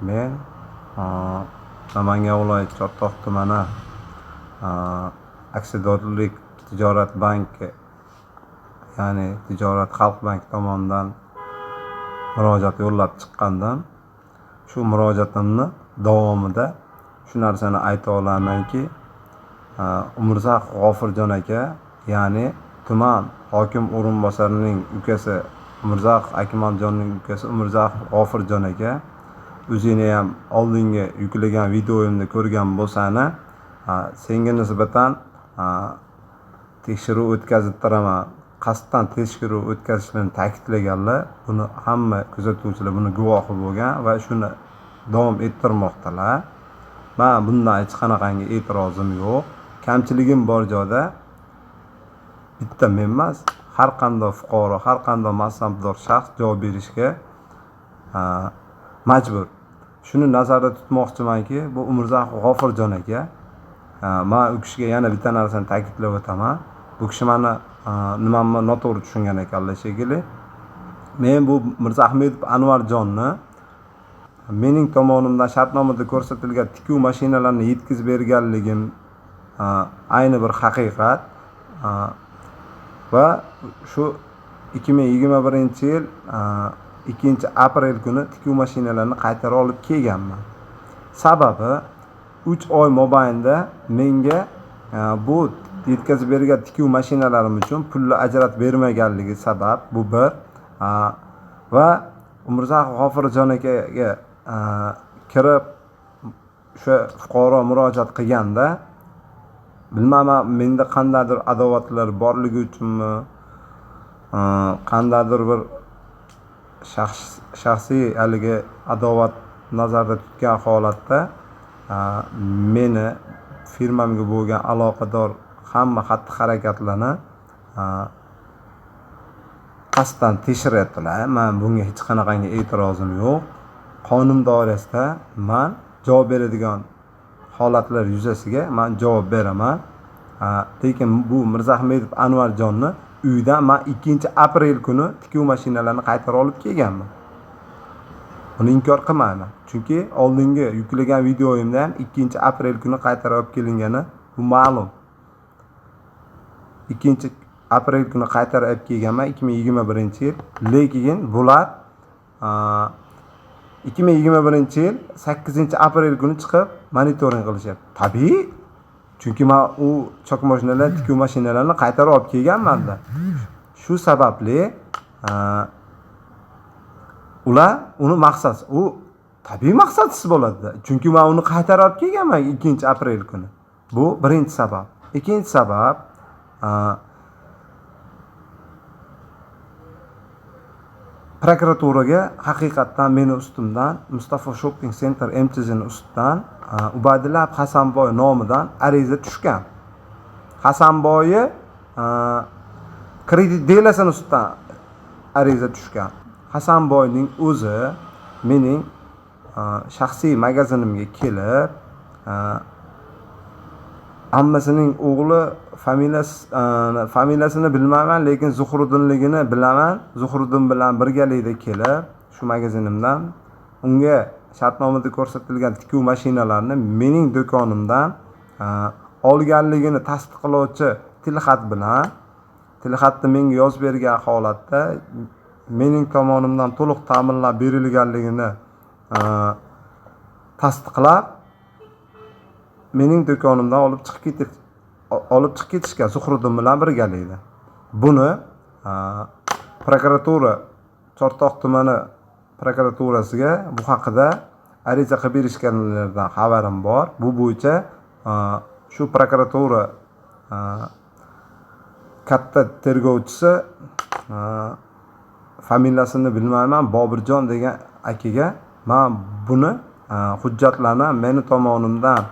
men namangan viloyati chortoq tumani aksiyadorlik tijorat banki ya'ni tijorat xalq banki tomonidan murojaat yo'llab chiqqandan shu murojaatimni davomida shu narsani ayta olamanki umurzoq g'ofurjon aka ya'ni tuman hokim o'rinbosarining ukasi umurzoqov akmaljonning ukasi umurzoqov g'ofurjon aka o'ziniyam oldingi yuklagan videoyimni ko'rgan bo'lsani senga nisbatan tekshiruv o'tkazib turaman qasddan tekshiruv o'tkazishini ta'kidlaganlar buni hamma kuzatuvchilar buni guvohi bo'lgan va shuni davom ettirmoqdalar. Man bundan hech qanaqangi e'tirozim yo'q. Kamchiligim bor joyda bitta men emas har qanday fuqaro har qanday mansabdor shaxs javob berishga majbur. Shuni nazarda tutmoqchimanki bu umurzoqov g'ofurjon aka man u kishiga yana bitta narsani ta'kidlab o'taman bu kishi mani nimamni noto'g'ri tushungan ekanlar shekilli. Men bu mirzaahmedov anvarjonni mening tomonimdan shartnomada ko'rsatilgan tikuv mashinalarini yetkazib berganligim ayni bir haqiqat va shu ikki ming yigirma birinchi yil ikkinchi aprel kuni tikuv mashinalarini qaytarib olib kelganman. Sababi uch oy mobaynida menga e, bu yetkazib bergan tikuv mashinalarim uchun pulni ajratib bermaganligi sabab bu bir va umurzoqov g'ofirjon akaga e, kirib o'sha fuqaro murojaat qilganda bilmayman menda qandaydir adovatlar borligi uchunmi e, qandaydir bir shaxsiy haligi adovat nazarda tutgan holatda meni firmamga bo'lgan aloqador hamma xatti harakatlarni qasddan tekshiryaptilar man bunga hech qanaqangi e'tirozim yo'q. Qonun doirasida man javob beradigan holatlar yuzasiga man javob beraman. Lekin bu mirzaahmedov anvarjonni uydan man ikkinchi aprel kuni tikuv mashinalarini qaytarib olib kelganman. Buni inkor qilmayman chunki oldingi yuklagan videoyimda ham ikkinchi aprel kuni qaytarib olib kelingani bu ma'lum. Ikkinchi aprel kuni qaytarib olib kelganman ikki ming yigirma birinchi yil. Lekin bular ikki ming yigirma birinchi yil sakkizinchi aprel kuni chiqib monitoring qilishyapti tabiiy chunki man u chok mashinalar tikuv mashinalarini qaytarib olib kelganmanda shu sababli ular uni maqsad u tabiiy maqsadsiz bo'ladida chunki man uni qaytarib olib kelganman ikkinchi aprel kuni. Bu birinchi sabab. Ikkinchi sabab prokuraturaga haqiqatdan meni ustimdan mustafa shopping center mtzni ustidan ubaydulla hasanboy nomidan ariza tushgan. Hasanboyi e, kredit delasini ustidan ariza tushgan. Hasanboyning o'zi mening e, shaxsiy magazinimga kelib e, ammasining o'g'li familiyasi familiyasini bilmayman lekin zuhriddinligini bilaman. Zuhriddin bilan birgalikda kelib shu magazinimdan unga shartnomada ko'rsatilgan tikuv mashinalarini mening do'konimdan e, olganligini tasdiqlovchi tilxat bilan tilxatni menga yozib bergan holatda mening tomonimdan to'liq ta'minlab berilganligini e, tasdiqlab mening do'konimdan olib chiqib ketib olib chiqib ketishgan zuhriddin bilan birgalikda. Buni e, prokuratura chortoq tumani prokuraturasiga bu haqida ariza qilib berishganlaridan xabarim bor. Bu bo'yicha e, shu prokuratura e, katta tergovchisi e, familiyasini bilmayman bobirjon degan akaga man buni hujjatlarni meni tomonimdan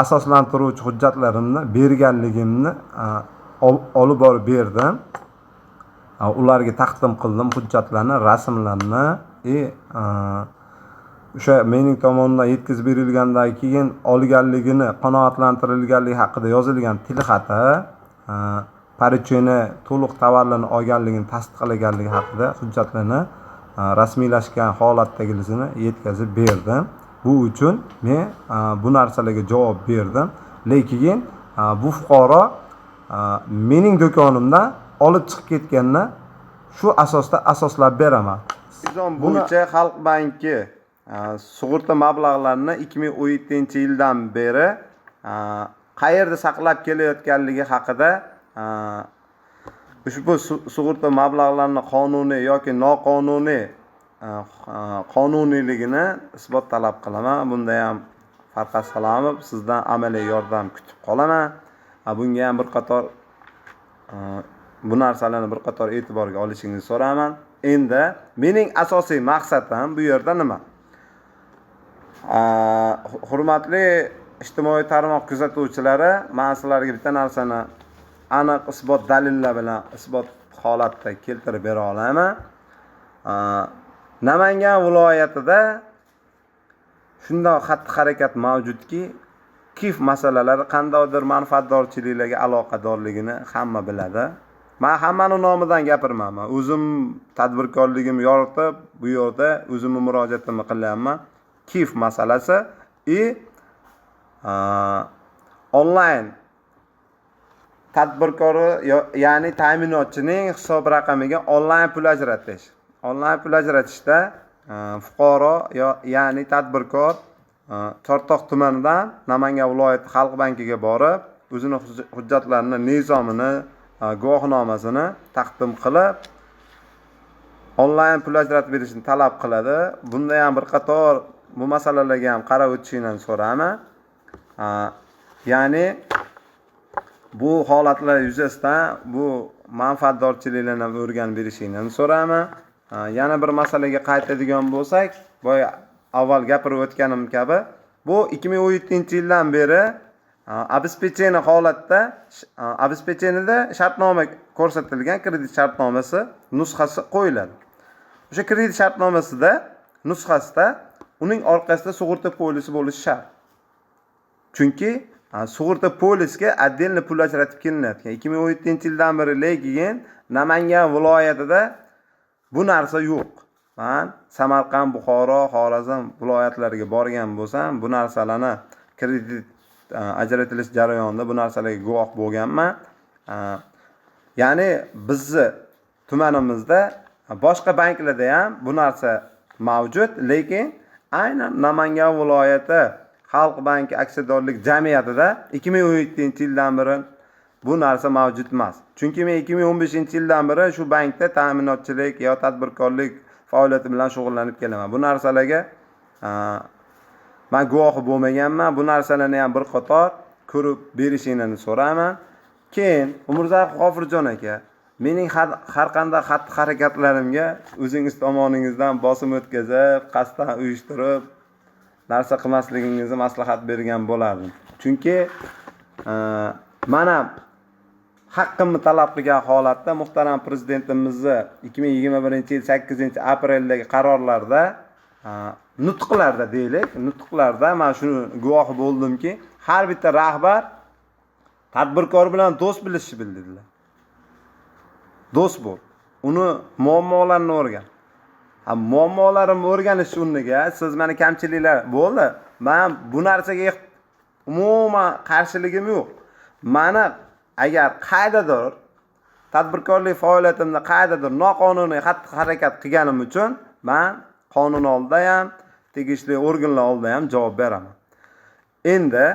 asoslantiruvchi hujjatlarimni berganligimni olib borib berdim. Ularga taqdim qildim hujjatlarni rasmlarni. E, И o'sha mening tomonimdan yetkazib berilgandan keyin olganligini qanoatlantirilganligi haqida yozilgan tilxati parichini to'liq tovarlarni olganligini tasdiqlaganligi haqida hujjatlarni rasmiylashgan holatdagilisini yetkazib berdim. Bu uchun men bu narsalarga javob berdim. Lekin bu fuqaro mening do'konimdan olib chiqib ketganini shu asosda asoslab beraman. Nizom bo'yicha xalq banki sug'urta mablag'larini ikki ming o'n yettinchi yildan beri qayerda saqlab kelayotganligi haqida ushbu sug'urta mablag'larini qonuniy yoki noqonuniy qonuniyligini isbot talab qilaman. Bunda ham farqat salamov sizdan amaliy yordam kutib qolaman. Bunga ham bir qator bu narsalarni bir qator e'tiborga olishingizni so'rayman endi mening asosiy maqsadim bu yerda nima? Hurmatli ijtimoiy tarmoq kuzatuvchilari man sizlarga bitta narsani aniq isbot dalillar bilan isbot holatda keltirib bera olaman. Namangan viloyatida shundoq xatti harakat mavjudki kif masalalari qandaydir manfaatdorchiliklarga aloqadorligini hamma biladi. Man hammani nomidan gapirmayman. O'zim tadbirkorligim yoritib bu yerda o'zimni murojaatimni qilyapman. Kif masalasi. И onlayn tadbirkori ya'ni ta'minotchining hisob raqamiga onlayn pul ajratish. Onlayn pul ajratishda fuqaro ya'ni tadbirkor chortoq tumanidan namangan viloyati xalq bankiga borib o'zini hujjatlarini nizomini Э, guvohnomasini taqdim qilib onlayn pul ajratib berishni talab qiladi. Bunda ham bir qator bu masalalarga ham qarab o'tishingizni so'rayman э, ya'ni bu holatlar yuzasidan bu manfaatdorchiliklarni ham o'rganib berishingizni so'rayman э, yana bir masalaga qaytadigan bo'lsak boya avval gapirib o'tganim kabi bu ikki ming o'n yettinchi yildan beri обеспечение holatda обеспечениеda shartnoma ko'rsatilgan kredit shartnomasi nusxasi qo'yiladi. O'sha kredit shartnomasida nusxasida uning orqasida sug'urta polisi bo'lishi shart. Chunki sug'urta polisga отдельно pul ajratib kelinayotgan. Ikki ming o'n yettinchi yildan beri lekin namangan viloyatida bu narsa yo'q. Man samarqand buxoro xorazm viloyatlariga borgan bo'lsam bu narsalarni kredit Э, ajratilish jarayonida bu narsalarga guvoh bo'lganman. Э, ya'ni bizni tumanimizda boshqa banklarda ham bu narsa mavjud lekin aynan namangan viloyati xalq banki aksiyadorlik jamiyatida ikki ming o'n yettinchi yildan beri bu narsa mavjud emas. Chunki men ikki ming o'n beshinchi yildan beri shu bankda ta'minotchilik yo tadbirkorlik faoliyati bilan shug'ullanib kelaman. Bu narsalarga man guvohi bo'lmaganman bu narsalarni ham bir qator ko'rib berishinglarni so'rayman. Keyin umurzoqov g'ofurjon aka mening har qanday xatti harakatlarimga o'zingiz tomoningizdan bosim o'tkazib qasddan uyushtirib narsa qilmasligingizni maslahat bergan bo'lardim. Chunki e, mana haqqimni talab qilgan holatda muhtaram prezidentimizni ikki ming yigirma birinchi yil sakkizinchi apreldagi qarorlarda e, nutqlarda deylik nutqlarda. Man shuni guvohi bo'ldimki har bitta rahbar tadbirkor bilan do'st bilishni bildirdilar do'st bo'l. Uni muammolarini o'rgan. Muammolarimni o'rganish o'rniga siz mani kamchiliklar bo'ldi. Man bu narsaga umuman qarshiligim yo'q. Mani agar qaydadir tadbirkorlik faoliyatimda qaydadir noqonuniy xatti harakat qilganim uchun man qonun oldida ham tegishli organlar oldida ham javob beraman endi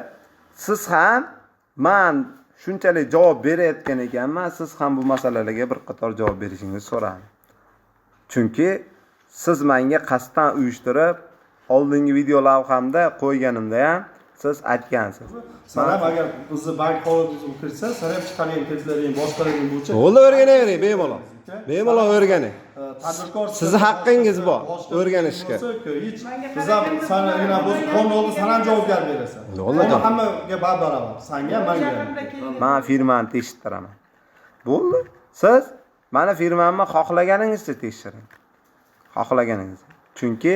siz ham man shunchalik javob berayotgan ekanman siz ham bu masalalarga bir qator javob berishingizni so'raman chunki siz menga qasddan uyushtirib oldingi video lavhamda qo'yganimda ham siz aytgansiz. San ham agar bizni bank holatiga kirsa san ham chiqargan kreditlaring boshqalaring bo'yicha bo'ldi o'rganavering bemalol bemalol o'rganing sizni haqqingiz bor o'rganishga hech biz ham sanagina biz qonun oldida san ham javobgar berasan Bo'ldi. Hammaga barobar sanga manga man firmani tekshittiraman bo'ldi siz mani firmamni xohlaganingizcha tekshiring xohlaganingizcha chunki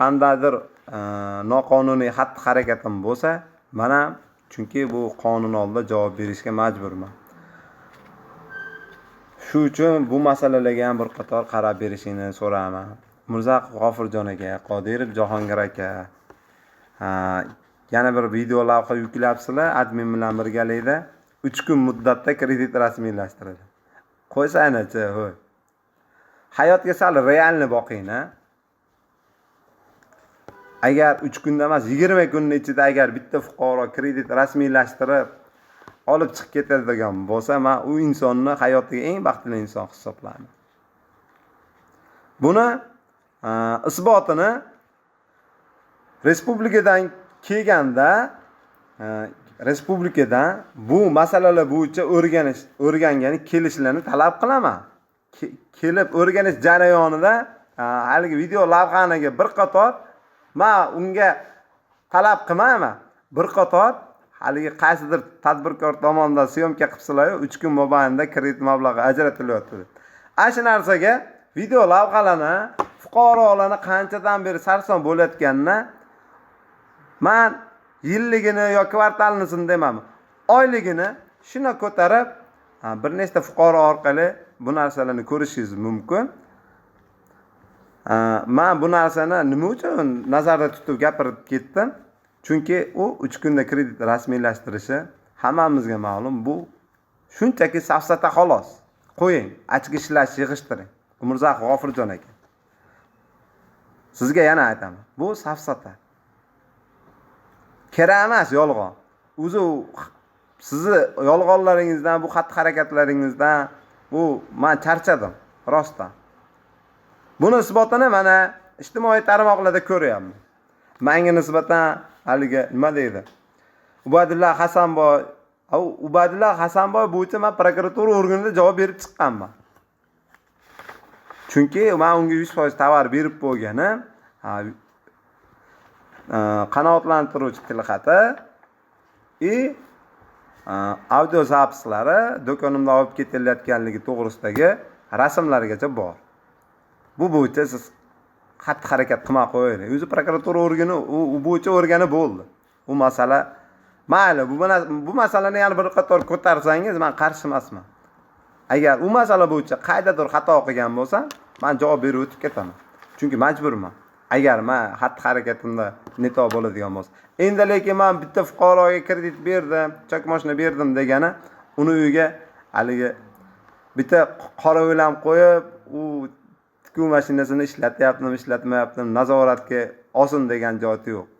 qandaydir e, noqonuniy xatti harakatim bo'lsa man ham chunki bu qonun oldida javob berishga majburman shu uchun bu masalalarga ham bir qator qarab berishingni so'rayman. Mirzaqov g'ofurjon aka qodirov jahongir aka yana bir video lavha yuklabsizlar admin bilan birgalikda uch kun muddatda kredit rasmiylashtirildi. Qo'ysangchi ho'y. Hayotga sal realni boqingda agar uch kunda emas yigirma kunni ichida agar bitta fuqaro kredit rasmiylashtirib olib chiqib ketadigan bo'lsa man u insonni hayotdagi eng baxtli inson hisoblayman. Buni e, isbotini respublikadan kelganda e, respublikadan bu masalalar bo'yicha o'rganish o'rgangani kelishlarni talab qilaman. Kelib o'rganish jarayonida e, haligi video lavhaniga bir qator man unga talab qilmayman bir qator haligi qaysidir tadbirkor tomonidan syomka qilibsizlaru uch kun mobaynida kredit mablag'i ajratilyapti deb. Ana shu narsaga video lavhalarni fuqarolarni qanchadan beri sarson bo'layotganini man yilligini yo kvartalnisini demaman oyligini shuni ko'tarib bir nechta fuqaro orqali bu narsalarni ko'rishingiz mumkin. Man bu narsani nima uchun nazarda tutib gapirib ketdim? Chunki u uch kunda kredit rasmiylashtirishi hammamizga ma'lum. Bu shunchaki safsata xolos. Qo'ying achki ishlash yig'ishtiring. Umrzoq g'ofurjon aka. Sizga yana aytaman bu safsata. Kerak emas yolg'on. O'zi sizni yolg'onlaringizdan bu xatti harakatlaringizdan bu man charchadim rostdan. Buni isbotini mana ijtimoiy tarmoqlarda ko'ryapman. Manga nisbatan haligi nima deydi? Ubadulla hasanboy ubadulla hasanboy bo'yicha man prokuratura organida javob berib chiqqanman. Chunki man unga yuz foiz tovar berib bo'lganim e, qanoatlantiruvchi tilxati и e, audio zapislari do'konimdan olib ketilayotganligi to'g'risidagi rasmlargacha bor. Bu bo'yicha siz qattiq harakat qilmay qo'yavering o'zi prokuratura organi u bo'yicha o'rgani bo'ldi. U masala mayli bu bu masalani yana bir qator ko'tarsangiz man qarshi emasman. Agar u masala bo'yicha qaydadir xato qilgan bo'lsam man javob berib o'tib ketaman. Chunki majburman. Agar man xatti harakatimda neto bo'ladigan bo'lsa. Endi lekin man bitta fuqaroga kredit berdim chak moshina berdim degani uni uyiga haligi bitta qora o'lam qo'yib u tikuv mashinasini ishlatyaptimi ishlatmayaptimi nazoratga olsin degan jihati yo'q.